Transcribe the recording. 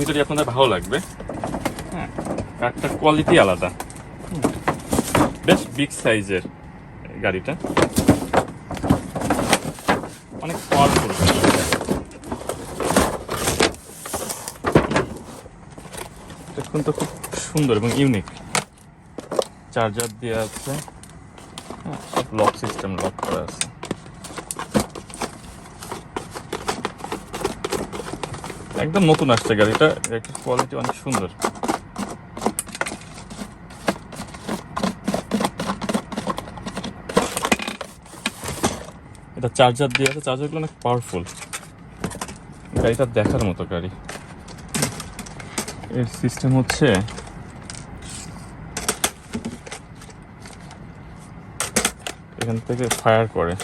ভিতরে আপনাদের ভালো লাগবে। হ্যাঁ কাঠটার কোয়ালিটি আলাদা। বেশ বিগ সাইজের গাড়িটা। অনেক পাওয়ারফুল তো খুব সুন্দর এবং ইউনিক চার্জার দেওয়া আছে। হ্যাঁ, সব লক সিস্টেম লক করা আছে। একদম নতুন আসছে গাড়িটা গাড়িটার কোয়ালিটি অনেক সুন্দর। এটা চার্জার দিয়ে আছে চার্জারগুলো অনেক পাওয়ারফুল গাড়িটা দেখার মতো গাড়ি। এর সিস্টেম হচ্ছে এখান থেকে ফায়ার করে।